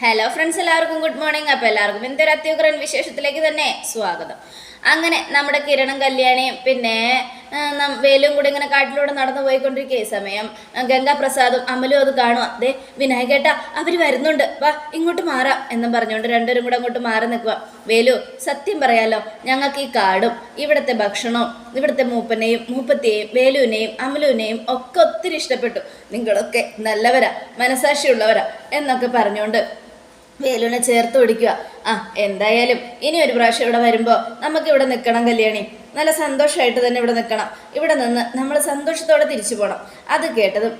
Hello friends എല്ലാവർക്കും good morning അപ്പോൾ എല്ലാവർക്കും എന്തൊരു അത്യുഗ്രൻ വിശേഷത്തിലേക്ക് തന്നെ സ്വാഗതം. അങ്ങനെ നമ്മുടെ കിരണും കല്യാണിയും പിന്നെ വേലും കൂടി ഇങ്ങനെ കാട്ടിലൂടെ നടന്നു പോയിക്കൊണ്ടിരിക്കുക ഈ സമയം ഗംഗാപ്രസാദും അമലും അത് കാണും. അതെ വിനായകേട്ട അവർ വരുന്നുണ്ട്. വാ ഇങ്ങോട്ട് മാറാം എന്നും പറഞ്ഞുകൊണ്ട് രണ്ടുപേരും കൂടെ അങ്ങോട്ട് മാറി നിൽക്കുക. വേലു സത്യം പറയാലോ ഞങ്ങൾക്ക് ഈ കാടും ഇവിടുത്തെ ഭക്ഷണവും ഇവിടുത്തെ മൂപ്പനെയും മൂപ്പത്തെയും വേലുവിനെയും അമലുവിനെയും ഒക്കെ ഒത്തിരി ഇഷ്ടപ്പെട്ടു. നിങ്ങളൊക്കെ നല്ലവരാ മനസാക്ഷിയുള്ളവരാ എന്നൊക്കെ പറഞ്ഞുകൊണ്ട് വേലുവിനെ ചേർത്ത് പിടിക്കുക. ആ എന്തായാലും ഇനി ഒരു പ്രാവശ്യം ഇവിടെ വരുമ്പോൾ നമുക്ക് ഇവിടെ നിൽക്കണം കല്യാണി. നല്ല സന്തോഷമായിട്ട് തന്നെ ഇവിടെ നിൽക്കണം ഇവിടെ നിന്ന് നമ്മൾ സന്തോഷത്തോടെ തിരിച്ചു പോകണം അത് കേട്ടതും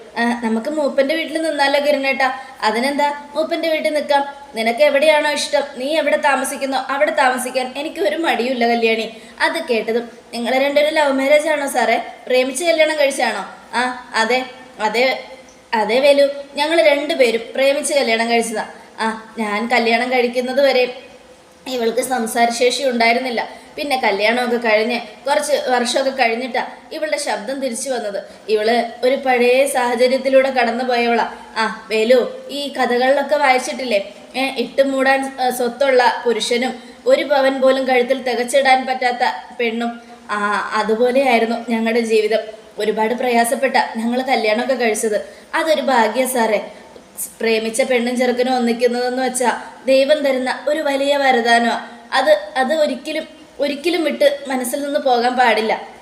നമുക്ക് മൂപ്പന്റെ വീട്ടിൽ നിന്നാലോ കിരണേട്ടാ അതിനെന്താ? മൂപ്പന്റെ വീട്ടിൽ നിൽക്കാം. നിനക്ക് എവിടെയാണോ ഇഷ്ടം? നീ എവിടെ താമസിക്കുന്നോ അവിടെ താമസിക്കാൻ എനിക്ക് ഒരു മടിയുമില്ല കല്യാണി. അത് കേട്ടതും നിങ്ങൾ രണ്ടുപേരും ലവ് മാരേജ് ആണോ സാറേ? പ്രേമിച്ച് കല്യാണം കഴിച്ചാണോ? ആ അതെ അതെ അതെ വേലു. ഞങ്ങൾ രണ്ടുപേരും പ്രേമിച്ച് കല്യാണം കഴിച്ചതാ. ആ ഞാൻ കല്യാണം കഴിക്കുന്നത് വരെ ഇവൾക്ക് സംസാരശേഷി ഉണ്ടായിരുന്നില്ല. പിന്നെ കല്യാണമൊക്കെ കഴിഞ്ഞ് കുറച്ച് വർഷമൊക്കെ കഴിഞ്ഞിട്ടാ ഇവളുടെ ശബ്ദം തിരിച്ചു വന്നത്. ഇവൾ ഒരു പഴയ സാഹചര്യത്തിലൂടെ കടന്നു പോയവളാ. ആ വേലു ഈ കഥകളിലൊക്കെ വായിച്ചിട്ടില്ലേ? ഏർ ഇട്ട് മൂടാൻ സ്വത്തുള്ള പുരുഷനും ഒരു പവൻ പോലും കഴുത്തിൽ തികച്ചിടാൻ പറ്റാത്ത പെണ്ണും. ആ അതുപോലെയായിരുന്നു ഞങ്ങളുടെ ജീവിതം. ഒരുപാട് പ്രയാസപ്പെട്ട ഞങ്ങൾ കല്യാണമൊക്കെ കഴിച്ചത്. അതൊരു ഭാഗ്യ സാറേ. പ്രേമിച്ച പെണ്ണും ചെറുക്കനും ഒന്നിക്കുന്നതെന്ന് വെച്ചാൽ ദൈവം തരുന്ന ഒരു വലിയ വരദാനമാണ് അത് അത് ഒരിക്കലും ഒരിക്കലും വിട്ട് മനസ്സിൽ നിന്ന് പോകാൻ പാടില്ല.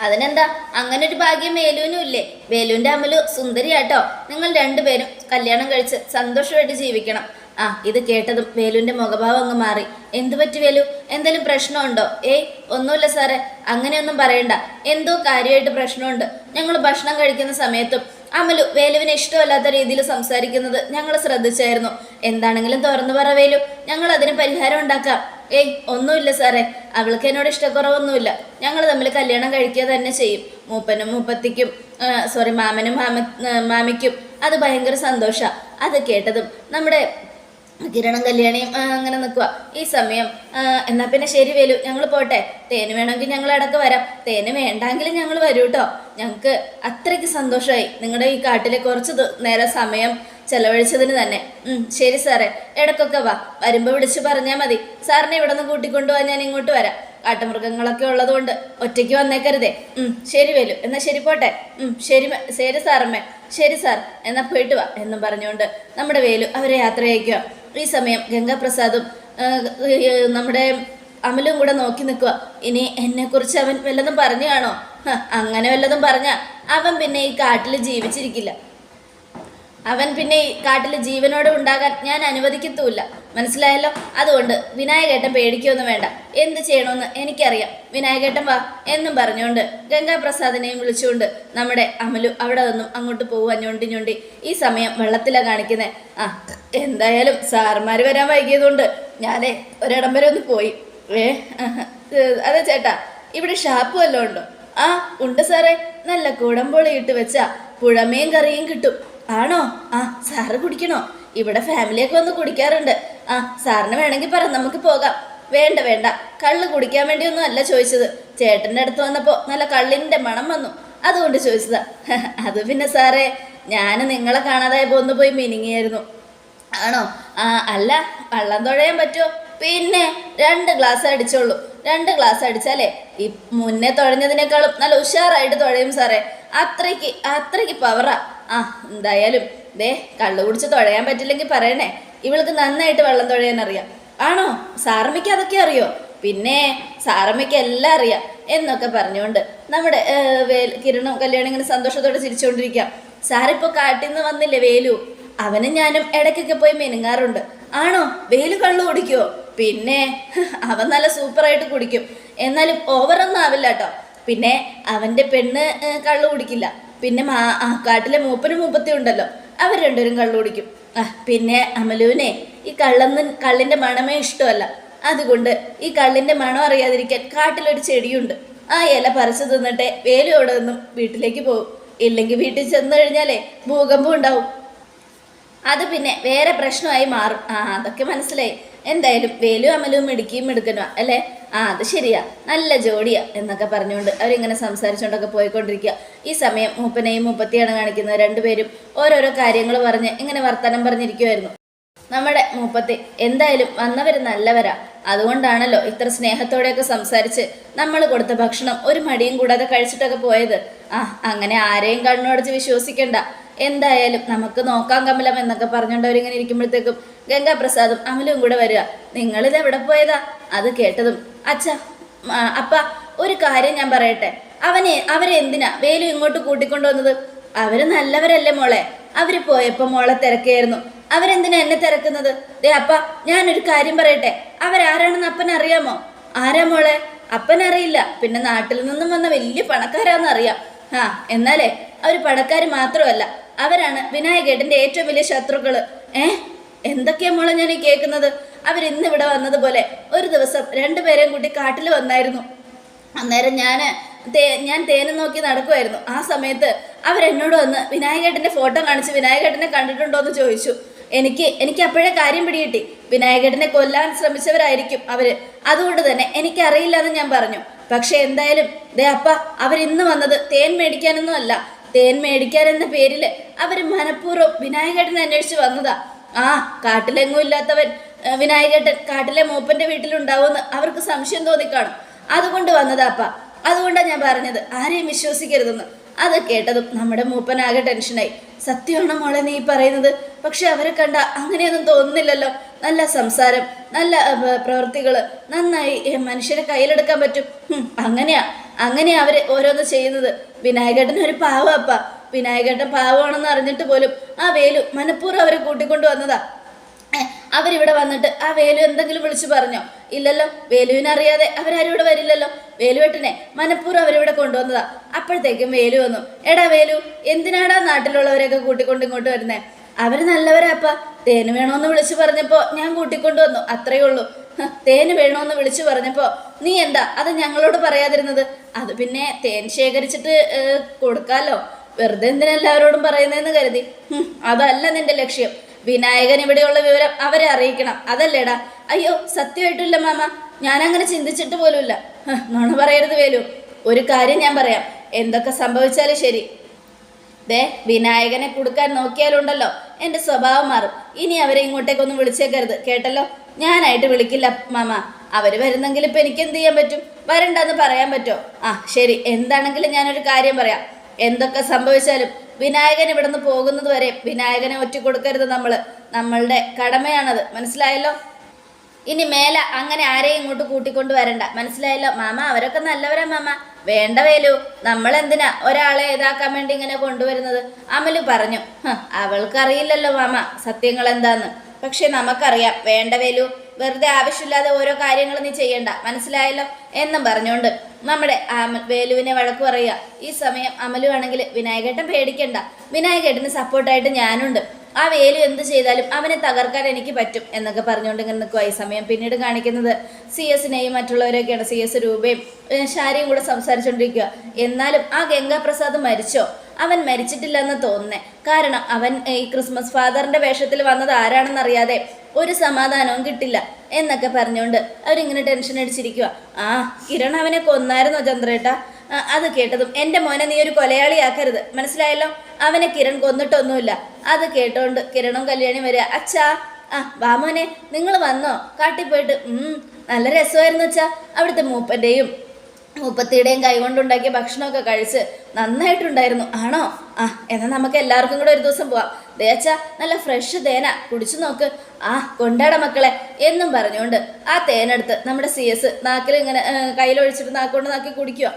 അതിനെന്താ? അങ്ങനെ ഒരു ഭാഗ്യം വേലുവിനും ഇല്ലേ? വേലുവിന്റെ അമലു സുന്ദരിയാട്ടോ. നിങ്ങൾ രണ്ടുപേരും കല്യാണം കഴിച്ച് സന്തോഷമായിട്ട് ജീവിക്കണം. ആ ഇത് കേട്ടതും വേലുവിന്റെ മുഖഭാവം അങ്ങ് മാറി. എന്തു പറ്റി വേലു? എന്തെങ്കിലും പ്രശ്നമുണ്ടോ? ഏയ് ഒന്നുമില്ല സാറേ. അങ്ങനെയൊന്നും പറയണ്ട. എന്തോ കാര്യമായിട്ട് പ്രശ്നമുണ്ട്. ഞങ്ങൾ ഭക്ഷണം കഴിക്കുന്ന സമയത്തും അമലു വേലുവിനെ ഇഷ്ടമല്ലാത്ത രീതിയിൽ സംസാരിക്കുന്നത് ഞങ്ങൾ ശ്രദ്ധിച്ചായിരുന്നു. എന്താണെങ്കിലും തുറന്നു പറ വേലു. ഞങ്ങൾ അതിന് പരിഹാരം ഉണ്ടാക്കാം. ഏയ് ഒന്നുമില്ല സാറേ. അവൾക്ക് എന്നോട് ഇഷ്ടക്കുറവൊന്നുമില്ല. ഞങ്ങൾ തമ്മിൽ കല്യാണം കഴിക്കുക തന്നെ ചെയ്യും. മൂപ്പനും മൂപ്പത്തിക്കും സോറി മാമനും മാമ മാമിക്കും. അത് ഭയങ്കര സന്തോഷമാണ് അത് കേട്ടതും നമ്മുടെ കിരണം കല്യാണിയും അങ്ങനെ നിൽക്കുക ഈ സമയം എന്നാൽ എന്നാ പിന്നെ ശരി വേലു ഞങ്ങൾ പോട്ടെ. തേന് വേണമെങ്കിൽ ഞങ്ങൾ ഇടയ്ക്ക് വരാം. തേന് വേണ്ടെങ്കിലും ഞങ്ങൾ വരൂ കേട്ടോ ഞങ്ങൾക്ക് അത്രയ്ക്ക് സന്തോഷമായി നിങ്ങളുടെ ഈ കാട്ടിലെ കുറച്ച് നേരം സമയം ചെലവഴിച്ചതിന് തന്നെ. ശരി സാറേ. ഇടക്കൊക്കെ വാ. വരുമ്പോൾ വിളിച്ച് പറഞ്ഞാൽ മതി. സാറിനെ ഇവിടെ നിന്ന് കൂട്ടിക്കൊണ്ടുപോകാൻ ഞാൻ ഇങ്ങോട്ട് വരാം. കാട്ടുമൃഗങ്ങളൊക്കെ ഉള്ളതുകൊണ്ട് ഒറ്റയ്ക്ക് വന്നേക്കരുതേ. ശരി വേലു. എന്നാൽ ശരി പോട്ടെ. ശരി ശരി സാറമ്മേ. ശരി സാർ. എന്നാ പോയിട്ട് വാ എന്നും പറഞ്ഞുകൊണ്ട് നമ്മുടെ വേലു അവരെ യാത്ര അയക്കുക ഈ സമയം ഗംഗാപ്രസാദും നമ്മുടെ അമലും കൂടെ നോക്കി നിൽക്കുക. ഇനി എന്നെക്കുറിച്ച് അവൻ വല്ലതും പറഞ്ഞു കാണോ അങ്ങനെ വല്ലതും പറഞ്ഞ അവൻ പിന്നെ ഈ കാട്ടിൽ ജീവിച്ചിരിക്കില്ല. അവൻ പിന്നെ ഈ കാട്ടിൽ ജീവനോടെ ഉണ്ടാകാൻ ഞാൻ അനുവദിക്കത്തുമില്ല. മനസ്സിലായല്ലോ? അതുകൊണ്ട് വിനായകേട്ടൻ പേടിക്കൊന്നും വേണ്ട. എന്ത് ചെയ്യണമെന്ന് എനിക്കറിയാം. വിനായകേട്ടൻ വാ എന്നും പറഞ്ഞുകൊണ്ട് ഗംഗാപ്രസാദിനെയും വിളിച്ചുകൊണ്ട് നമ്മുടെ അമലു അവിടെ നിന്നും അങ്ങോട്ട് പോകുവാൻ ഞൊണ്ടി ഞൊണ്ടി. ഈ സമയം വെള്ളത്തിലാണ് കാണിക്കുന്നത് ആ എന്തായാലും സാറുമാർ വരാൻ വൈകിയതുകൊണ്ട് ഞാനേ ഒരിടം വരെ ഒന്ന് പോയി. ഏ. അതെ ചേട്ടാ ഇവിടെ ഷാപ്പ് വല്ലതും ഉണ്ടോ? ആ ഉണ്ട് സാറേ. നല്ല കുടംപൊളി ഇട്ട് വെച്ച പുഴമയും കറിയും കിട്ടും. ആണോ? ആ സാറ് കുടിക്കണോ? ഇവിടെ ഫാമിലിയൊക്കെ വന്ന് കുടിക്കാറുണ്ട്. ആ സാറിന് വേണമെങ്കിൽ പറ നമുക്ക് പോകാം. വേണ്ട വേണ്ട. കള്ള് കുടിക്കാൻ വേണ്ടിയൊന്നും അല്ല ചോദിച്ചത്. ചേട്ടന്റെ അടുത്ത് വന്നപ്പോൾ നല്ല കള്ളിന്റെ മണം വന്നു. അതുകൊണ്ട് ചോദിച്ചതാ. അത് പിന്നെ സാറേ ഞാൻ നിങ്ങളെ കാണാതായപ്പോൾ ഒന്ന് പോയി മിനിങ്ങിയായിരുന്നു. ആണോ? ആ അല്ല വള്ളം തുഴയാൻ പറ്റുമോ? പിന്നെ രണ്ട് ഗ്ലാസ് അടിച്ചോളൂ. രണ്ട് ഗ്ലാസ് അടിച്ചാലേ ഈ മുന്നേ തുഴഞ്ഞതിനേക്കാളും നല്ല ഉഷാറായിട്ട് തുഴയും സാറേ. അത്രയ്ക്ക് അത്രയ്ക്ക് പവറാ ആ എന്തായാലും ദേ കള്ളു കുടിച്ച് തുഴയാൻ പറ്റില്ലെങ്കിൽ പറയണേ. ഇവൾക്ക് നന്നായിട്ട് വെള്ളം തുഴയാൻ അറിയാം. ആണോ? സാറമ്മയ്ക്ക് അതൊക്കെ അറിയോ? പിന്നെ സാറമ്മയ്ക്ക് എല്ലാം അറിയാം എന്നൊക്കെ പറഞ്ഞുകൊണ്ട് നമ്മുടെ കിരണും കല്യാണം ഇങ്ങനെ സന്തോഷത്തോടെ ചിരിച്ചുകൊണ്ടിരിക്കാം. സാറിപ്പോ കാട്ടിൽ നിന്ന് വന്നില്ലേ വേലു? അവനും ഞാനും ഇടയ്ക്കൊക്കെ പോയി മെനുങ്ങാറുണ്ട്. ആണോ? വേലു കള്ളു കുടിക്കുവോ? പിന്നെ അവൻ നല്ല സൂപ്പറായിട്ട് കുടിക്കും. എന്നാലും ഓവറൊന്നും ആവില്ല കേട്ടോ പിന്നെ അവന്റെ പെണ്ണ് കള്ളു കുടിക്കില്ല. പിന്നെ മാ കാട്ടിലെ മൂപ്പനും മൂപ്പത്തി ഉണ്ടല്ലോ. അവർ രണ്ടുപേരും കള്ളു കുടിക്കും. പിന്നെ അമലുവിനെ ഈ കള്ളന്ന് കള്ളിന്റെ മണമേ ഇഷ്ടമല്ല. അതുകൊണ്ട് ഈ കള്ളിന്റെ മണം അറിയാതിരിക്കാൻ കാട്ടിലൊരു ചെടിയുണ്ട്. ആ ഇല പറിച്ചു തിന്നിട്ടേ വേലു അവിടെ നിന്നും വീട്ടിലേക്ക് പോകും. ഇല്ലെങ്കിൽ വീട്ടിൽ ചെന്ന് കഴിഞ്ഞാലേ ഭൂകമ്പം ഉണ്ടാവും. അത് പിന്നെ വേറെ പ്രശ്നമായി മാറും. ആ അതൊക്കെ മനസ്സിലായി. എന്തായാലും വേലും അമലും മിടുക്കിയും മിടുക്കനുമാ അല്ലേ? ആ അത് ശരിയാ. നല്ല ജോഡിയാ എന്നൊക്കെ പറഞ്ഞുകൊണ്ട് അവരിങ്ങനെ സംസാരിച്ചുകൊണ്ടൊക്കെ പോയിക്കൊണ്ടിരിക്കുക ഈ സമയം മൂപ്പനെയും മുപ്പത്തിയാണ് കാണിക്കുന്നത്. രണ്ടുപേരും ഓരോരോ കാര്യങ്ങൾ പറഞ്ഞ് ഇങ്ങനെ വർത്തമാനം പറഞ്ഞിരിക്കുമായിരുന്നു നമ്മുടെ മൂപ്പത്തി എന്തായാലും വന്നവർ നല്ലവരാ. അതുകൊണ്ടാണല്ലോ ഇത്ര സ്നേഹത്തോടെയൊക്കെ സംസാരിച്ച് നമ്മൾ കൊടുത്ത ഭക്ഷണം ഒരു മടിയും കൂടാതെ കഴിച്ചിട്ടൊക്കെ പോയത്. ആ അങ്ങനെ ആരെയും കണ്ണുടച്ച് വിശ്വസിക്കണ്ട. എന്തായാലും നമുക്ക് നോക്കാം കമലം എന്നൊക്കെ പറഞ്ഞുകൊണ്ട് അവരിങ്ങനെ ഇരിക്കുമ്പോഴത്തേക്കും ഗംഗാപ്രസാദും അമലും കൂടെ വരിക. നിങ്ങളിത് എവിടെ പോയതാ? അത് കേട്ടതും അച്ഛ അപ്പ ഒരു കാര്യം ഞാൻ പറയട്ടെ. അവനെ അവരെ എന്തിനാ വേലു ഇങ്ങോട്ട് കൂട്ടിക്കൊണ്ടുവന്നത്? അവർ നല്ലവരല്ലേ മോളെ? അവർ പോയപ്പോ മോളെ തിരക്കായിരുന്നു. അവരെന്തിനാ എന്നെ തിരക്കുന്നത്? ദേ അപ്പ ഞാനൊരു കാര്യം പറയട്ടെ. അവരാരാണെന്ന് അപ്പൻ അറിയാമോ? ആരാ മോളെ? അപ്പൻ അറിയില്ല പിന്നെ നാട്ടിൽ നിന്നും വന്ന വലിയ പണക്കാരാന്ന് അറിയാം. ആ എന്നാലേ അവർ പണക്കാർ മാത്രമല്ല. അവരാണ് വിനായകേട്ടന്റെ ഏറ്റവും വലിയ ശത്രുക്കൾ. ഏ? എന്തൊക്കെയാ മോളെ ഞാൻ ഈ കേൾക്കുന്നത്? അവർ ഇന്ന് ഇവിടെ വന്നതുപോലെ ഒരു ദിവസം രണ്ടുപേരെയും കൂട്ടി കാട്ടിൽ വന്നായിരുന്നു. അന്നേരം ഞാൻ തേ ഞാൻ തേനും നോക്കി നടക്കുമായിരുന്നു ആ സമയത്ത് അവരെന്നോട് വന്ന് വിനായകേട്ടന്റെ ഫോട്ടോ കാണിച്ച് വിനായകേട്ടനെ കണ്ടിട്ടുണ്ടോ എന്ന് ചോദിച്ചു. എനിക്ക് എനിക്ക് അപ്പോഴേ കാര്യം പിടികിട്ടി. വിനായകേട്ടനെ കൊല്ലാൻ ശ്രമിച്ചവരായിരിക്കും അവർ. അതുകൊണ്ട് തന്നെ എനിക്കറിയില്ല എന്ന് ഞാൻ പറഞ്ഞു. പക്ഷെ എന്തായാലും ദേ അപ്പ അവരിന്ന് വന്നത് തേൻ മേടിക്കാനൊന്നും അല്ല. തേൻ മേടിക്കാൻ എന്ന പേരിൽ അവർ മനഃപൂർവം വിനായകേട്ടനെ അന്വേഷിച്ച് വന്നതാ. ആ കാട്ടിലെങ്ങും ഇല്ലാത്തവൻ വിനായകേട്ടൻ കാട്ടിലെ മൂപ്പന്റെ വീട്ടിലുണ്ടാവുമെന്ന് അവർക്ക് സംശയം തോന്നിക്കാണും. അതുകൊണ്ട് വന്നതാപ്പ അതുകൊണ്ടാണ് ഞാൻ പറഞ്ഞത് ആരെയും വിശ്വസിക്കരുതെന്ന്. അത് കേട്ടതും നമ്മുടെ മൂപ്പനാകെ ടെൻഷനായി. സത്യമാണ് മോളെ നീ പറയുന്നത്? പക്ഷെ അവരെ കണ്ട അങ്ങനെയൊന്നും തോന്നുന്നില്ലല്ലോ. നല്ല സംസാരം നല്ല പ്രവൃത്തികൾ നന്നായി മനുഷ്യരെ കയ്യിലെടുക്കാൻ പറ്റും. അങ്ങനെയാ അങ്ങനെയാ അവർ ഓരോന്ന് ചെയ്യുന്നത്. വിനായകേട്ടൻ ഒരു പാവ അപ്പ. വിനായകേട്ടൻ പാവമാണെന്ന് അറിഞ്ഞിട്ട് പോലും ആ വേലു മനഃപൂർവം അവരെ കൂട്ടിക്കൊണ്ടു വന്നതാ. അവരിവിടെ വന്നിട്ട് ആ വേലു എന്തെങ്കിലും വിളിച്ചു പറഞ്ഞോ? ഇല്ലല്ലോ വേലുവിനറിയാതെ അവരാരും ഇവിടെ വരില്ലല്ലോ. വേലുവേട്ടനെ മനഃപൂർവം അവരിവിടെ കൊണ്ടുവന്നതാ. അപ്പോഴത്തേക്കും വേലു വന്നു. എടാ വേലു എന്തിനാടാ നാട്ടിലുള്ളവരെയൊക്കെ കൂട്ടിക്കൊണ്ട് ഇങ്ങോട്ട് വരുന്നേ? അവർ നല്ലവരാപ്പ തേന് വേണോന്ന് വിളിച്ചു പറഞ്ഞപ്പോൾ ഞാൻ കൂട്ടിക്കൊണ്ടു വന്നു. അത്രയേ ഉള്ളൂ. തേന് വേണോന്ന് വിളിച്ചു പറഞ്ഞപ്പോ നീ എന്താ? അത് ഞങ്ങളോട് പറയാതിരുന്നത്. അത് പിന്നെ തേൻ ശേഖരിച്ചിട്ട് കൊടുക്കാലോ. വെറുതെ എന്തിനാ എല്ലാവരോടും പറയുന്നതെന്ന് കരുതി. അതല്ല നിന്റെ ലക്ഷ്യം. വിനായകൻ ഇവിടെയുള്ള വിവരം അവരെ അറിയിക്കണം. അതല്ലേടാ? അയ്യോ സത്യമായിട്ടില്ല മാമ. ഞാൻ അങ്ങനെ ചിന്തിച്ചിട്ട് പോലുമില്ല. നുണ പറയരുത് വേലു. ഒരു കാര്യം ഞാൻ പറയാം. എന്തൊക്കെ സംഭവിച്ചാലും ശരി. ദേ വിനായകനെ കൊടുക്കാൻ നോക്കിയാലുണ്ടല്ലോ. എന്റെ സ്വഭാവം മാറും. ഇനി അവരെ ഇങ്ങോട്ടേക്കൊന്നും വിളിച്ചേക്കരുത്. കേട്ടല്ലോ? ഞാനായിട്ട് വിളിക്കില്ല മാമ. അവർ വരുന്നെങ്കിൽ ഇപ്പം എനിക്ക് എന്ത് ചെയ്യാൻ പറ്റും? വരണ്ടെന്ന് പറയാൻ പറ്റുമോ ആ ശരി. എന്താണെങ്കിലും ഞാനൊരു കാര്യം പറയാം. എന്തൊക്കെ സംഭവിച്ചാലും വിനായകൻ ഇവിടുന്ന് പോകുന്നത് വരെ വിനായകനെ ഒറ്റ കൊടുക്കരുത് നമ്മൾ നമ്മളുടെ കടമയാണത്. മനസ്സിലായല്ലോ? ഇനി മേല അങ്ങനെ ആരെയും ഇങ്ങോട്ട് കൂട്ടിക്കൊണ്ട് വരണ്ട. മനസ്സിലായല്ലോ? മാമ അവരൊക്കെ നല്ലവരാ മാമ. വേണ്ട വേലു. നമ്മൾ എന്തിനാ ഒരാളെ ഇതാക്കാൻ വേണ്ടി ഇങ്ങനെ കൊണ്ടുവരുന്നത്? അമലു പറഞ്ഞു. അവൾക്കറിയില്ലല്ലോ മാമ. സത്യങ്ങൾ എന്താന്ന് പക്ഷെ നമുക്കറിയാം വേണ്ട വേലു വെറുതെ ആവശ്യമില്ലാതെ ഓരോ കാര്യങ്ങൾ നീ ചെയ്യണ്ട മനസ്സിലായല്ലോ? എന്നും പറഞ്ഞുകൊണ്ട് നമ്മുടെ വേലുവിനെ വഴക്ക് പറയുക. ഈ സമയം അമലു ആണെങ്കിൽ വിനായകേട്ടൻ പേടിക്കണ്ട. വിനായകേട്ടന് സപ്പോർട്ടായിട്ട് ഞാനുണ്ട്. ആ വേലു എന്ത് ചെയ്താലും അവനെ തകർക്കാൻ എനിക്ക് പറ്റും എന്നൊക്കെ പറഞ്ഞുകൊണ്ട് ഇങ്ങനെ നിൽക്കുക ഈ സമയം പിന്നീട് കാണിക്കുന്നത്. സി എസിനെയും മറ്റുള്ളവരെയൊക്കെയാണ്. സി എസ് രൂപയും ശാരിയും കൂടെ സംസാരിച്ചുകൊണ്ടിരിക്കുക എന്നാലും ആ ഗംഗാപ്രസാദ് മരിച്ചോ? അവൻ മരിച്ചിട്ടില്ലെന്ന് തോന്നുന്നേ. കാരണം അവൻ ഈ ക്രിസ്മസ് ഫാദറിന്റെ വേഷത്തിൽ വന്നത് ആരാണെന്നറിയാതെ ഒരു സമാധാനവും കിട്ടില്ല എന്നൊക്കെ പറഞ്ഞുകൊണ്ട് അവരിങ്ങനെ ടെൻഷൻ അടിച്ചിരിക്കുക ആ കിരൺ അവനെ കൊന്നായിരുന്നോ ചന്ദ്രേട്ട? അത് കേട്ടതും എന്റെ മോനെ നീ ഒരു കൊലയാളിയാക്കരുത്. മനസ്സിലായല്ലോ? അവനെ കിരൺ കൊന്നിട്ടൊന്നുമില്ല. അത് കേട്ടോണ്ട് കിരണും കല്യാണി വരിക അച്ഛാ ആ വാമോനെ നിങ്ങൾ വന്നോ? കാട്ടി പോയിട്ട്. നല്ല രസമായിരുന്നു അച്ഛാ. അവിടുത്തെ മൂപ്പന്റെയും മുപ്പത്തിയുടെയും കൈകൊണ്ടുണ്ടാക്കിയ ഭക്ഷണമൊക്കെ കഴിച്ച് നന്നായിട്ടുണ്ടായിരുന്നു. ആണോ? ആ എന്നാൽ നമുക്ക് എല്ലാവർക്കും കൂടെ ഒരു ദിവസം പോവാം. ദേച്ച നല്ല ഫ്രഷ് തേന. കുടിച്ചു നോക്ക്. ആ കൊണ്ടാട മക്കളെ എന്നും പറഞ്ഞുകൊണ്ട് ആ തേനെടുത്ത് നമ്മുടെ സി എസ് നാക്കിൽ ഇങ്ങനെ കയ്യിലൊഴിച്ചിട്ട് നാക്കൊണ്ട് നാക്കി കുടിക്കുക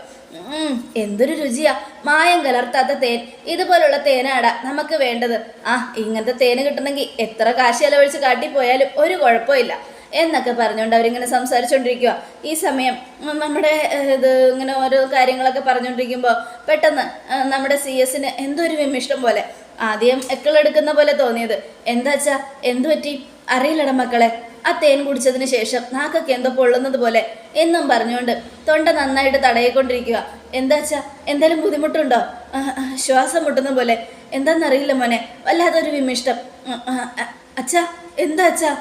എന്തൊരു രുചിയാ. മായം കലർത്താത്ത തേൻ. ഇതുപോലുള്ള തേനാട നമുക്ക് വേണ്ടത്. ആ ഇങ്ങനത്തെ തേന് കിട്ടണമെങ്കിൽ എത്ര കാശ് ചെലവഴിച്ച് കാട്ടിപ്പോയാലും ഒരു കുഴപ്പമില്ല. എന്നൊക്കെ പറഞ്ഞുകൊണ്ട് അവരിങ്ങനെ സംസാരിച്ചുകൊണ്ടിരിക്കുക ഈ സമയം നമ്മുടെ ഇത് ഇങ്ങനെ ഓരോ കാര്യങ്ങളൊക്കെ പറഞ്ഞുകൊണ്ടിരിക്കുമ്പോൾ പെട്ടെന്ന് നമ്മുടെ സി എസിന് എന്തോ ഒരു വിമിഷ്ടം പോലെ. ആദ്യം എക്കളെടുക്കുന്ന പോലെ തോന്നിയത്. എന്താ വെച്ചാ എന്തു പറ്റി? അറിയില്ലട മക്കളെ. ആ തേൻ കുടിച്ചതിന് ശേഷം നാക്കൊക്കെ എന്തോ പൊള്ളുന്നത് പോലെ എന്നും പറഞ്ഞുകൊണ്ട് തൊണ്ട നന്നായിട്ട് തടയിക്കൊണ്ടിരിക്കുക എന്താ വെച്ചാ എന്തെങ്കിലും ബുദ്ധിമുട്ടുണ്ടോ ശ്വാസം മുട്ടുന്ന പോലെ. എന്താണെന്നറിയില്ല മോനെ വല്ലാത്തൊരു വിമിഷ്ടം. അച്ഛാ എന്താ അച്ഛാ?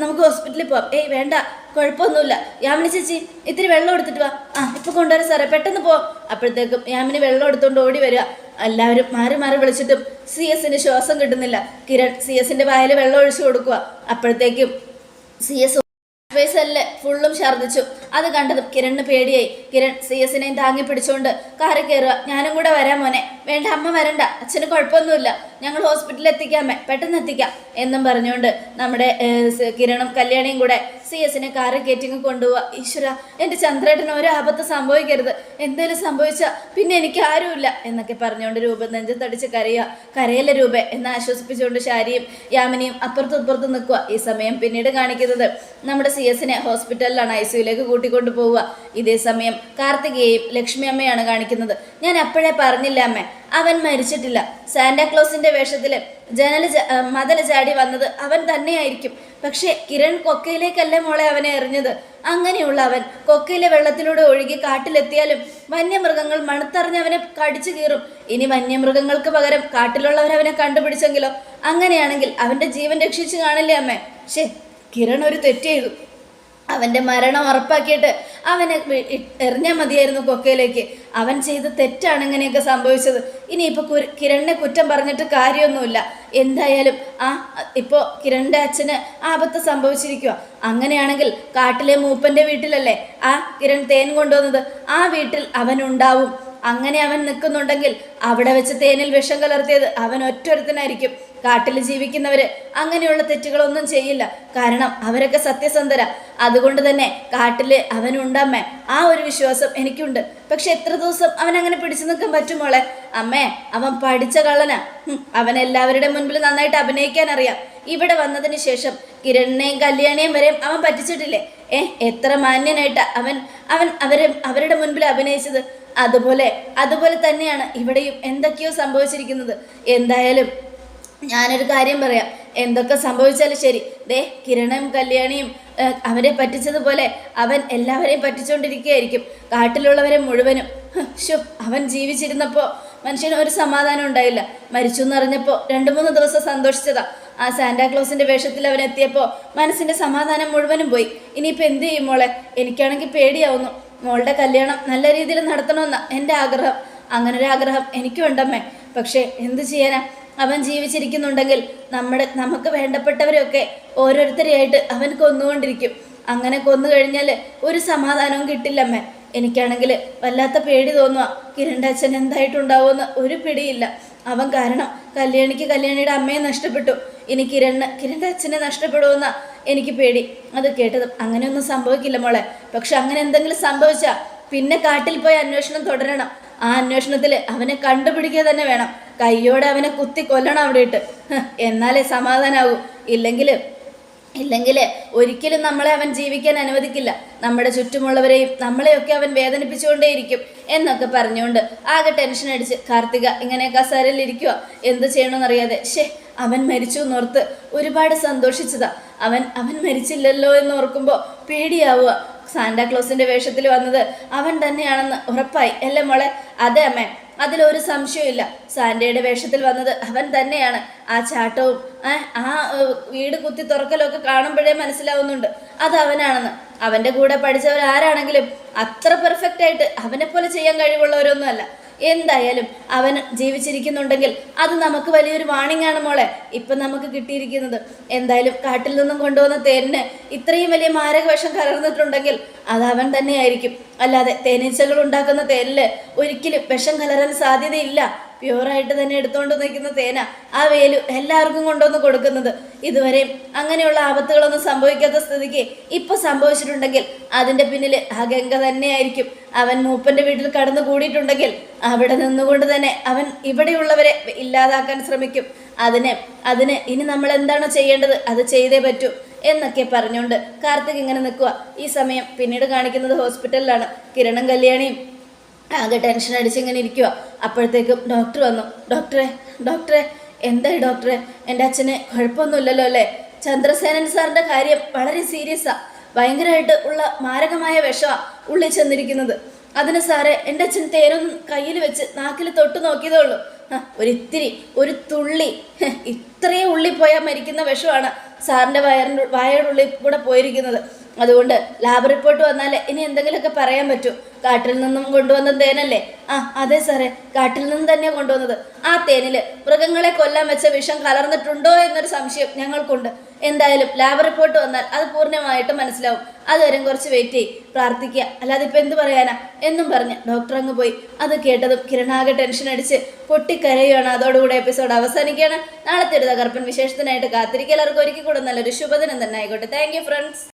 നമുക്ക് ഹോസ്പിറ്റലിൽ പോവാം. ഏയ് വേണ്ട. കുഴപ്പമൊന്നുമില്ല. യാമിനി ചേച്ചി ഇത്തിരി വെള്ളം എടുത്തിട്ട് വാ. ആ ഇപ്പൊ കൊണ്ടുവരാം സാറേ. പെട്ടെന്ന് പോ. അപ്പോഴത്തേക്കും യാമിനി വെള്ളം എടുത്തുകൊണ്ട് ഓടി വരിക എല്ലാവരും മാറി മാറി വിളിച്ചിട്ടും സി എസിന് ശ്വാസം കിട്ടുന്നില്ല. കിരൺ സി എസിന്റെ വായിൽ വെള്ളം ഒഴിച്ചു കൊടുക്കുക അപ്പോഴത്തേക്കും സി എസ് അല്ലേ? ഫുള്ളും ഛർദ്ദിച്ചു. അത് കണ്ടതും കിരണിന് പേടിയായി. കിരൺ സി എസിനെയും താങ്ങി പിടിച്ചുകൊണ്ട് കാറി കയറുക ഞാനും കൂടെ വരാം മോനെ. വേണ്ട അമ്മ വരണ്ട. അച്ഛന് കുഴപ്പമൊന്നുമില്ല. ഞങ്ങൾ ഹോസ്പിറ്റലിൽ എത്തിക്കാമേ പെട്ടെന്ന് എത്തിക്കാം എന്നും പറഞ്ഞുകൊണ്ട് നമ്മുടെ കിരണും കല്യാണിയും കൂടെ സി എസിനെ കാറി കയറ്റിങ് കൊണ്ടുപോവുക ഈശ്വര എന്റെ ചന്ദ്രേട്ടന് ഒരു ആപത്ത് സംഭവിക്കരുത്. എന്തേലും സംഭവിച്ചാൽ പിന്നെ എനിക്ക് ആരുമില്ല എന്നൊക്കെ പറഞ്ഞുകൊണ്ട് രൂപ നെഞ്ചത്തടിച്ച് കരയുക. കരയല്ല രൂപ? എന്ന് ആശ്വസിപ്പിച്ചുകൊണ്ട് ശാരിയും യാമിനിയും അപ്പുറത്തും ഇപ്പുറത്തും നിൽക്കുക. ഈ സമയം പിന്നീട് കാണിക്കുന്നത് നമ്മുടെ സി എസിനെ ഹോസ്പിറ്റലിലാണ് ഐ സിയുലേക്ക് കൂട്ടിക്കൊണ്ടു പോവുക. ഇതേ സമയം കാർത്തികയെയും ലക്ഷ്മി അമ്മയാണ് കാണിക്കുന്നത്. ഞാൻ അപ്പോഴേ പറഞ്ഞില്ല അമ്മ. അവൻ മരിച്ചിട്ടില്ല. സാന്റാക്ലോസിന്റെ വേഷത്തിൽ ജനൽ ആ, ചാടി വന്നത് അവൻ തന്നെയായിരിക്കും. പക്ഷേ കിരൺ കൊക്കയിലേക്കല്ലേ മോളെ അവനെ എറിഞ്ഞത്? അങ്ങനെയുള്ള അവൻ കൊക്കയിലെ വെള്ളത്തിലൂടെ ഒഴുകി കാട്ടിലെത്തിയാലും വന്യമൃഗങ്ങൾ മണത്തറിഞ്ഞ് അവനെ കടിച്ചു കീറും. ഇനി വന്യമൃഗങ്ങൾക്ക് പകരം കാട്ടിലുള്ളവർ അവനെ കണ്ടുപിടിച്ചെങ്കിലോ? അങ്ങനെയാണെങ്കിൽ അവന്റെ ജീവൻ രക്ഷിച്ചു കാണില്ലേ അമ്മേ? ശേ കിരൺ ഒരു തെറ്റ് ചെയ്തു അവന്റെ മരണം ഉറപ്പാക്കിയിട്ട് അവനെ എറിഞ്ഞാൽ മതിയായിരുന്നു കൊക്കയിലേക്ക്. അവൻ ചെയ്ത തെറ്റാണ് ഇങ്ങനെയൊക്കെ സംഭവിച്ചത്. ഇനിയിപ്പോൾ കു കിരണിനെ കുറ്റം പറഞ്ഞിട്ട് കാര്യമൊന്നുമില്ല. എന്തായാലും ആ ഇപ്പോൾ കിരണിന്റെ അച്ഛന് ആപത്ത് സംഭവിച്ചിരിക്കുക അങ്ങനെയാണെങ്കിൽ കാട്ടിലെ മൂപ്പന്റെ വീട്ടിലല്ലേ ആ കിരൺ തേൻ കൊണ്ടുവന്നത്? ആ വീട്ടിൽ അവനുണ്ടാവും അങ്ങനെ അവൻ നിൽക്കുന്നുണ്ടെങ്കിൽ അവിടെ വെച്ച് തേനിൽ വിഷം കലർത്തിയത് അവൻ ഒറ്റൊരുത്തനായിരിക്കും. കാട്ടിൽ ജീവിക്കുന്നവര് അങ്ങനെയുള്ള തെറ്റുകളൊന്നും ചെയ്യില്ല. കാരണം അവരൊക്കെ സത്യസന്ധര. അതുകൊണ്ട് തന്നെ കാട്ടിൽ അവനുണ്ടമ്മേ ആ ഒരു വിശ്വാസം എനിക്കുണ്ട്. പക്ഷെ എത്ര ദിവസം അവൻ അങ്ങനെ പിടിച്ചു നിൽക്കാൻ പറ്റുമോളെ അമ്മേ അവൻ പഠിച്ച കള്ളന. അവൻ എല്ലാവരുടെ മുൻപിൽ നന്നായിട്ട് അഭിനയിക്കാൻ അറിയാം. ഇവിടെ വന്നതിന് ശേഷം കിരണിനെയും കല്യാണിയും വരെയും അവൻ പറ്റിച്ചിട്ടില്ലേ? ഏ എത്ര മാന്യനായിട്ടാ അവൻ അവൻ അവരെ അവരുടെ മുൻപിൽ അഭിനയിച്ചത്. അതുപോലെ അതുപോലെ തന്നെയാണ് ഇവിടെയും എന്തൊക്കെയോ സംഭവിച്ചിരിക്കുന്നത്. എന്തായാലും ഞാനൊരു കാര്യം പറയാം. എന്തൊക്കെ സംഭവിച്ചാലും ശരി. ദേ കിരണും കല്യാണിയും അവരെ പറ്റിച്ചതുപോലെ അവൻ എല്ലാവരെയും പറ്റിച്ചുകൊണ്ടിരിക്കുകയായിരിക്കും കാട്ടിലുള്ളവരെ മുഴുവനും. ഷോ അവൻ ജീവിച്ചിരുന്നപ്പോൾ മനുഷ്യന് ഒരു സമാധാനം ഉണ്ടായില്ല. മരിച്ചു എന്നറിഞ്ഞപ്പോൾ രണ്ട് മൂന്ന് ദിവസം സന്തോഷിച്ചതാ. ആ സാന്റാക്ലോസിന്റെ വേഷത്തിൽ അവൻ എത്തിയപ്പോൾ മനസ്സിന്റെ സമാധാനം മുഴുവനും പോയി. ഇനിയിപ്പോൾ എന്ത് ചെയ്യും മോളെ? എനിക്കാണെങ്കിൽ പേടിയാവുന്നു. മോളുടെ കല്യാണം നല്ല രീതിയിൽ നടത്തണമെന്നാണ് എന്റെ ആഗ്രഹം. അങ്ങനെ ഒരു ആഗ്രഹം എനിക്കും ഉണ്ടമ്മേ. പക്ഷേ എന്ത് ചെയ്യാനാ? അവൻ ജീവിച്ചിരിക്കുന്നുണ്ടെങ്കിൽ നമ്മുടെ നമുക്ക് വേണ്ടപ്പെട്ടവരെയൊക്കെ ഓരോരുത്തരെയായിട്ട് അവൻ കൊന്നുകൊണ്ടിരിക്കും. അങ്ങനെ കൊന്നു കഴിഞ്ഞാൽ ഒരു സമാധാനവും കിട്ടില്ലമ്മേ. എനിക്കാണെങ്കിൽ വല്ലാത്ത പേടി തോന്നുക കിരണ്ടച്ഛൻ എന്തായിട്ടുണ്ടാവുമെന്ന് ഒരു പിടിയില്ല. അവൻ കാരണം കല്യാണിക്ക് കല്യാണിയുടെ അമ്മയെ നഷ്ടപ്പെട്ടു. ഇനി കിരണ് കിരണ്ടച്ഛനെ നഷ്ടപ്പെടുമെന്നാണ് നഷ്ടപ്പെടുമെന്ന എനിക്ക് പേടി. അത് കേട്ടത് അങ്ങനെയൊന്നും സംഭവിക്കില്ല മോളെ. പക്ഷെ അങ്ങനെ എന്തെങ്കിലും സംഭവിച്ചാൽ പിന്നെ കാട്ടിൽ പോയി അന്വേഷണം തുടരണം. ആ അന്വേഷണത്തിൽ അവനെ കണ്ടുപിടിക്കുക തന്നെ വേണം. കയ്യോടെ അവനെ കുത്തി കൊല്ലണം അവിടെ ഇട്ട് എന്നാലേ സമാധാനാവൂ. ഇല്ലെങ്കിൽ ഇല്ലെങ്കിൽ ഒരിക്കലും നമ്മളെ അവൻ ജീവിക്കാൻ അനുവദിക്കില്ല. നമ്മുടെ ചുറ്റുമുള്ളവരെയും നമ്മളെയൊക്കെ അവൻ വേദനിപ്പിച്ചുകൊണ്ടേയിരിക്കും എന്നൊക്കെ പറഞ്ഞുകൊണ്ട് ആകെ ടെൻഷൻ അടിച്ച് കാർത്തിക ഇങ്ങനെ സരലിരിക്കുക എന്ത് ചെയ്യണമെന്നറിയാതെ. ഷേ അവൻ മരിച്ചു എന്നോർത്ത് ഒരുപാട് സന്തോഷിച്ചതാ. അവൻ അവൻ മരിച്ചില്ലല്ലോ എന്ന് ഓർക്കുമ്പോൾ പേടിയാവുക. സാന്റാക്ലോസിന്റെ വേഷത്തിൽ വന്നത് അവൻ തന്നെയാണെന്ന് ഉറപ്പായി. അല്ലേ മോളെ? അതെ അമ്മേ. അതിലൊരു സംശയമില്ല സാന്റയുടെ വേഷത്തിൽ വന്നത് അവൻ തന്നെയാണ്. ആ ചാട്ടവും ആ വീട് കുത്തി തുറക്കലൊക്കെ കാണുമ്പോഴേ മനസ്സിലാവുന്നുണ്ട്. അത് അവനാണെന്ന്. അവന്റെ കൂടെ പഠിച്ചവരാരാണെങ്കിലും അത്ര പെർഫെക്റ്റ് ആയിട്ട് അവനെ പോലെ ചെയ്യാൻ കഴിവുള്ളവരൊന്നുമല്ല. എന്തായാലും അവൻ ജീവിച്ചിരിക്കുന്നുണ്ടെങ്കിൽ അത് നമുക്ക് വലിയൊരു വാണിംഗ് ആണ് മോളെ. ഇപ്പം നമുക്ക് കിട്ടിയിരിക്കുന്നത് എന്തായാലും കാട്ടിൽ നിന്നും കൊണ്ടുവന്ന തേനിന് ഇത്രയും വലിയ മാരകവശം കലർന്നിട്ടുണ്ടെങ്കിൽ അത് അവൻ തന്നെയായിരിക്കും. അല്ലാതെ തേനീച്ചകൾ ഉണ്ടാക്കുന്ന തേനിൽ ഒരിക്കലും വിഷം കലരാൻ സാധ്യതയില്ല. പ്യുവറായിട്ട് തന്നെ എടുത്തുകൊണ്ട് നിൽക്കുന്ന തേന ആ വേലു എല്ലാവർക്കും കൊണ്ടുവന്ന് കൊടുക്കുന്നത്. ഇതുവരെയും അങ്ങനെയുള്ള ആപത്തുകളൊന്നും സംഭവിക്കാത്ത സ്ഥിതിക്ക് ഇപ്പൊ സംഭവിച്ചിട്ടുണ്ടെങ്കിൽ അതിന്റെ പിന്നിൽ അഗംഗ ഗംഗ തന്നെയായിരിക്കും. അവൻ മൂപ്പന്റെ വീട്ടിൽ കടന്നു കൂടിയിട്ടുണ്ടെങ്കിൽ അവിടെ നിന്നുകൊണ്ട് തന്നെ അവൻ ഇവിടെയുള്ളവരെ ഇല്ലാതാക്കാൻ ശ്രമിക്കും. അതിന് അതിന് ഇനി നമ്മൾ എന്താണോ ചെയ്യേണ്ടത്? അത് ചെയ്തേ പറ്റൂ എന്നൊക്കെ പറഞ്ഞുകൊണ്ട് കാർത്തിക് ഇങ്ങനെ നിൽക്കുക ഈ സമയം പിന്നീട് കാണിക്കുന്നത് ഹോസ്പിറ്റലിലാണ്. കിരണം കല്യാണിയും ആകെ ടെൻഷൻ അടിച്ച് ഇങ്ങനെ ഇരിക്കുക അപ്പോഴത്തേക്കും ഡോക്ടർ വന്നു. ഡോക്ടറെ ഡോക്ടറെ എന്തായി ഡോക്ടറെ എന്റെ അച്ഛന് കുഴപ്പമൊന്നുമില്ലല്ലോ അല്ലേ? ചന്ദ്രസേനൻ സാറിന്റെ കാര്യം വളരെ സീരിയസാണ് ഭയങ്കരമായിട്ട് ഉള്ള മാരകമായ വിഷമാണ് ഉള്ളിൽ ചെന്നിരിക്കുന്നത്. അതിന് സാറേ എന്റെ അച്ഛൻ തേനൊന്നും കയ്യിൽ വെച്ച് നാക്കിൽ തൊട്ട് നോക്കിയതേ ഉള്ളൂ. ഒരിത്തിരി ഒരു തുള്ളി. ഇത്രയും ഉള്ളി പോയാൽ മരിക്കുന്ന വിഷമാണ് സാറിന്റെ വയറിന്റെ വയറുള്ളിൽ ഉള്ളിൽ കൂടെ പോയിരിക്കുന്നത്. അതുകൊണ്ട് ലാബ് റിപ്പോർട്ട് വന്നാൽ ഇനി എന്തെങ്കിലുമൊക്കെ പറയാൻ പറ്റൂ. കാട്ടിൽ നിന്നും കൊണ്ടുവന്ന തേനല്ലേ? ആ അതെ സാറേ. കാട്ടിൽ നിന്ന് തന്നെയാണ് കൊണ്ടുവന്നത്. ആ തേനിൽ മൃഗങ്ങളെ കൊല്ലാൻ വെച്ച വിഷം കലർന്നിട്ടുണ്ടോ എന്നൊരു സംശയം ഞങ്ങൾക്കുണ്ട്. എന്തായാലും ലാബ് റിപ്പോർട്ട് വന്നാൽ അത് പൂർണമായിട്ട് മനസ്സിലാവും. അതുവരും കുറച്ച് വെയിറ്റ് ചെയ്യും. പ്രാർത്ഥിക്കുക അല്ലാതെ ഇപ്പം എന്ത് പറയാനാ? എന്നും പറഞ്ഞ് ഡോക്ടർ അങ്ങ് പോയി. അത് കേട്ടതും കിരണാകെ ടെൻഷൻ അടിച്ച് പൊട്ടിക്കരയുകയാണ് അതോടുകൂടെ എപ്പിസോഡ് അവസാനിക്കുകയാണ്. നാളത്തെ ഒരു തകർപ്പൻ വിശേഷത്തിനായിട്ട് കാത്തിരിക്കുക. എല്ലാവർക്കും ഒരുക്കി കൂടെ നല്ലൊരു ശുഭദിനം തന്നെ ആയിക്കോട്ടെ. Thank friends